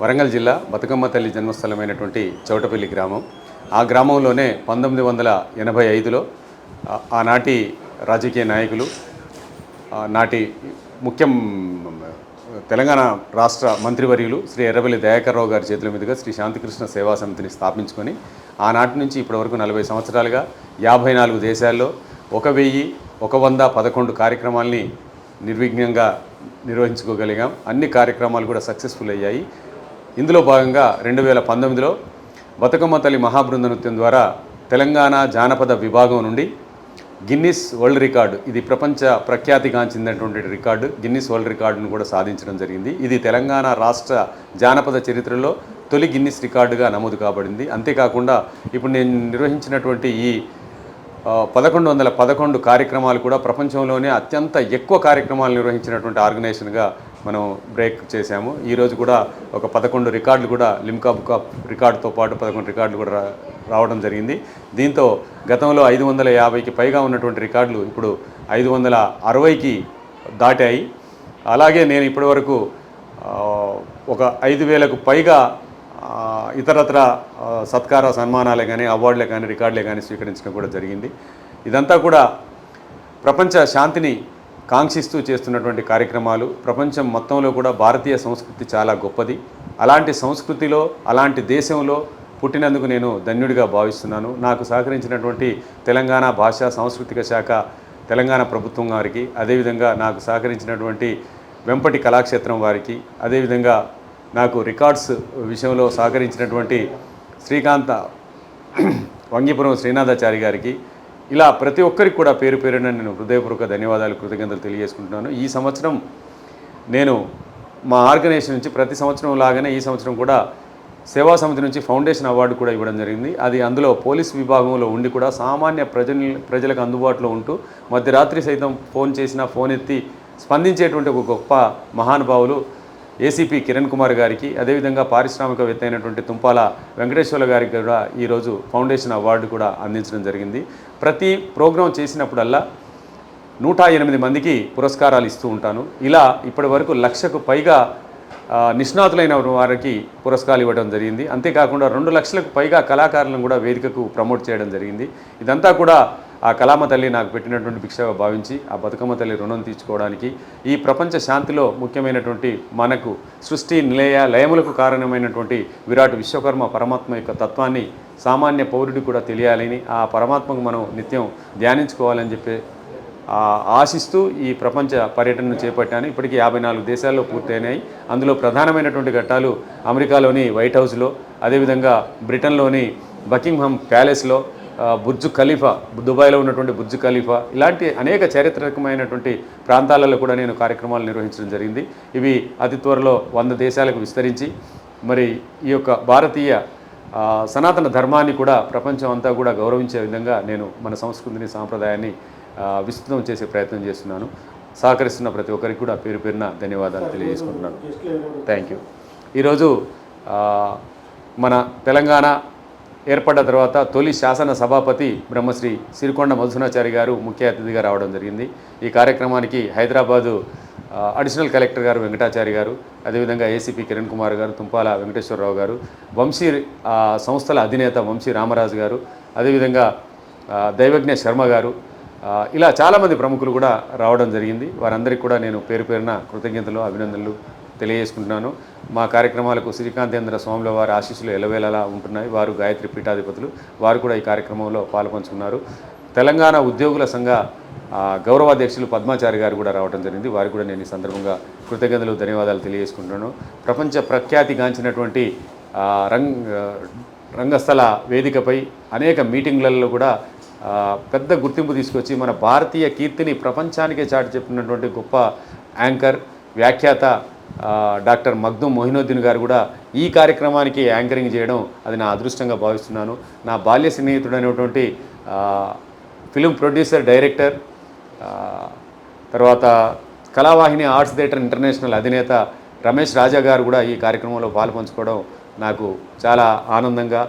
వరంగల్ జిల్లా బతుకమ్మ తల్లి జన్మస్థలమైనటువంటి చౌటపల్లి గ్రామం. ఆ గ్రామంలోనే పంతొమ్మిది వందల ఎనభై ఐదులో ఆనాటి రాజకీయ నాయకులు నాటి ముఖ్యం తెలంగాణ రాష్ట్ర మంత్రివర్యులు శ్రీ ఎర్రబెల్లి దయాకర్రావు గారి చేతుల మీదుగా శ్రీ శాంతికృష్ణ సేవా సమితిని స్థాపించుకొని ఆనాటి నుంచి ఇప్పటి వరకు నలభై సంవత్సరాలుగా యాభై నాలుగు దేశాల్లో ఒక వెయ్యి ఒక వంద పదకొండు కార్యక్రమాల్ని నిర్విఘ్నంగా నిర్వహించుకోగలిగాం. అన్ని కార్యక్రమాలు కూడా సక్సెస్ఫుల్ అయ్యాయి. ఇందులో భాగంగా రెండు వేల పంతొమ్మిదిలో బతుకమ్మ తల్లి మహాబృంద నృత్యం ద్వారా తెలంగాణ జానపద విభాగం నుండి గిన్నిస్ వరల్డ్ రికార్డు ఇది ప్రపంచ ప్రఖ్యాతిగాంచినటువంటి రికార్డు గిన్నిస్ వరల్డ్ రికార్డును కూడా సాధించడం జరిగింది. ఇది తెలంగాణ రాష్ట్ర జానపద చరిత్రలో తొలి గిన్నిస్ రికార్డుగా నమోదు కాబడింది. అంతేకాకుండా ఇప్పుడు నేను నిర్వహించినటువంటి ఈ పదకొండు వందల పదకొండు కార్యక్రమాలు కూడా ప్రపంచంలోనే అత్యంత ఎక్కువ కార్యక్రమాలు నిర్వహించినటువంటి ఆర్గనైజేషన్గా మనం బ్రేక్ చేశాము. ఈరోజు కూడా ఒక పదకొండు రికార్డులు కూడా లిమ్కా బుక్ ఆఫ్ రికార్డుతో పాటు పదకొండు రికార్డులు కూడా రావడం జరిగింది. దీంతో గతంలో ఐదు వందల యాభైకి పైగా ఉన్నటువంటి రికార్డులు ఇప్పుడు ఐదు వందల అరవైకి దాటాయి. అలాగే నేను ఇప్పటివరకు ఒక ఐదు వేలకు పైగా ఇతరత్ర సత్కార సన్మానాలే కానీ అవార్డులే కానీ రికార్డులే కానీ స్వీకరించడం కూడా జరిగింది. ఇదంతా కూడా ప్రపంచ శాంతిని కాంక్షిస్తూ చేస్తున్నటువంటి కార్యక్రమాలు. ప్రపంచం మొత్తంలో కూడా భారతీయ సంస్కృతి చాలా గొప్పది. అలాంటి సంస్కృతిలో అలాంటి దేశంలో పుట్టినందుకు నేను ధన్యుడిగా భావిస్తున్నాను. నాకు సహకరించినటువంటి తెలంగాణ భాషా సాంస్కృతిక శాఖ తెలంగాణ ప్రభుత్వం వారికి అదేవిధంగా నాకు సహకరించినటువంటి వెంపటి కళాక్షేత్రం వారికి అదేవిధంగా నాకు రికార్డ్స్ విషయంలో సహకరించినటువంటి శ్రీకాంత వంగిపురం శ్రీనాథాచారి గారికి ఇలా ప్రతి ఒక్కరికి కూడా పేరు పేరున నేను హృదయపూర్వక ధన్యవాదాలు కృతజ్ఞతలు తెలియజేసుకుంటున్నాను. ఈ సంవత్సరం నేను మా ఆర్గనైజేషన్ నుంచి ప్రతి సంవత్సరం లాగానే ఈ సంవత్సరం కూడా సేవా సమితి నుంచి ఫౌండేషన్ అవార్డు కూడా ఇవ్వడం జరిగింది. అది అందులో పోలీస్ విభాగంలో ఉండి కూడా సామాన్య ప్రజల ప్రజలకు అందుబాటులో ఉంటూ మధ్యరాత్రి సైతం ఫోన్ చేసినా ఫోన్ ఎత్తి స్పందించేటువంటి ఒక గొప్ప మహానుభావులు ఏసీపీ కిరణ్ కుమార్ గారికి అదేవిధంగా పారిశ్రామికవేత్త అయినటువంటి తుంపాల వెంకటేశ్వర్ల గారికి కూడా ఈరోజు ఫౌండేషన్ అవార్డు కూడా అందించడం జరిగింది. ప్రతి ప్రోగ్రాం చేసినప్పుడల్లా నూట ఎనిమిది మందికి పురస్కారాలు ఇస్తూ ఉంటాను. ఇలా ఇప్పటి వరకు లక్షకు పైగా నిష్ణాతులైన వారికి పురస్కారాలు ఇవ్వడం జరిగింది. అంతేకాకుండా రెండు లక్షలకు పైగా కళాకారులను కూడా వేదికకు ప్రమోట్ చేయడం జరిగింది. ఇదంతా కూడా ఆ కళామ తల్లి నాకు పెట్టినటువంటి భిక్షగా భావించి ఆ బతుకమ్మ తల్లి రుణం తీర్చుకోవడానికి ఈ ప్రపంచ శాంతిలో ముఖ్యమైనటువంటి మనకు సృష్టి నిలయ లయములకు కారణమైనటువంటి విరాట్ విశ్వకర్మ పరమాత్మ యొక్క తత్వాన్ని సామాన్య పౌరుడికి కూడా తెలియాలని ఆ పరమాత్మకు మనం నిత్యం ధ్యానించుకోవాలని చెప్పి ఆశిస్తూ ఈ ప్రపంచ పర్యటనను చేపట్టాను. ఇప్పటికీ యాభై నాలుగు దేశాల్లో పూర్తయినాయి. అందులో ప్రధానమైనటువంటి ఘట్టాలు అమెరికాలోని వైట్ హౌస్లో అదేవిధంగా బ్రిటన్లోని బకింగ్హామ్ ప్యాలెస్లో బుర్జు ఖలీఫా దుబాయ్లో ఉన్నటువంటి బుర్జు ఖలీఫా ఇలాంటి అనేక చారిత్రకమైనటువంటి ప్రాంతాలలో కూడా నేను కార్యక్రమాలు నిర్వహించడం జరిగింది. ఇవి అతి త్వరలో వంద దేశాలకు విస్తరించి మరి ఈ యొక్క భారతీయ సనాతన ధర్మాన్ని కూడా ప్రపంచం అంతా కూడా గౌరవించే విధంగా నేను మన సంస్కృతిని సాంప్రదాయాన్ని విస్తృతం చేసే ప్రయత్నం చేస్తున్నాను. సహకరిస్తున్న ప్రతి ఒక్కరికి కూడా పేరు పేరున ధన్యవాదాలు తెలియజేసుకుంటున్నాను. థ్యాంక్ యూ ఈరోజు మన తెలంగాణ ఏర్పడ్డ తర్వాత తొలి శాసన సభాపతి బ్రహ్మశ్రీ సిరికొండ మధుసూనాచారి గారు ముఖ్య అతిథిగా రావడం జరిగింది. ఈ కార్యక్రమానికి హైదరాబాదు అడిషనల్ కలెక్టర్ గారు వెంకటాచారి గారు అదేవిధంగా ఏసీపీ కిరణ్ కుమార్ గారు తుంపాల వెంకటేశ్వరరావు గారు వంశీ సంస్థల అధినేత వంశీ రామరాజు గారు అదేవిధంగా దైవజ్ఞ శర్మ గారు ఇలా చాలామంది ప్రముఖులు కూడా రావడం జరిగింది. వారందరికీ కూడా నేను పేరు పేరున కృతజ్ఞతలు అభినందనలు తెలియజేసుకుంటున్నాను. మా కార్యక్రమాలకు శ్రీకాంతేంద్ర స్వాముల వారి ఆశీస్సులు ఎలవేలలా ఉంటున్నాయి. వారు గాయత్రి పీఠాధిపతులు. వారు కూడా ఈ కార్యక్రమంలో పాల్పంచుకున్నారు తెలంగాణ ఉద్యోగుల సంఘ గౌరవాధ్యక్షులు పద్మాచారి గారు కూడా రావడం జరిగింది. వారు కూడా నేను ఈ సందర్భంగా కృతజ్ఞతలు ధన్యవాదాలు తెలియజేసుకుంటున్నాను. ప్రపంచ ప్రఖ్యాతిగాంచినటువంటి ఆ, రంగ్ రంగస్థల వేదికపై అనేక మీటింగ్లలో కూడా పెద్ద గుర్తింపు తీసుకొచ్చి మన భారతీయ కీర్తిని ప్రపంచానికే చాటి చెప్పినటువంటి గొప్ప యాంకర్ వ్యాఖ్యాత డాక్టర్ మగ్దుమ్ మొహినుద్దీన్ గారు కూడా ఈ కార్యక్రమానికి యాంకరింగ్ చేయడం అది నా అదృష్టంగా భావిస్తున్నాను. నా బాల్య స్నేహితుడైనటువంటి అనేటువంటి ఫిలిం ప్రొడ్యూసర్ డైరెక్టర్ తర్వాత కళావాహిని ఆర్ట్స్ థియేటర్ ఇంటర్నేషనల్ అధినేత రమేష్ రాజా గారు కూడా ఈ కార్యక్రమంలో పాల్పంచుకోవడం నాకు చాలా ఆనందంగా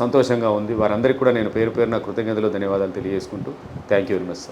సంతోషంగా ఉంది. వారందరికీ కూడా నేను పేరు పేరున కృతజ్ఞతలు ధన్యవాదాలు తెలియజేసుకుంటూ thank you very much sir.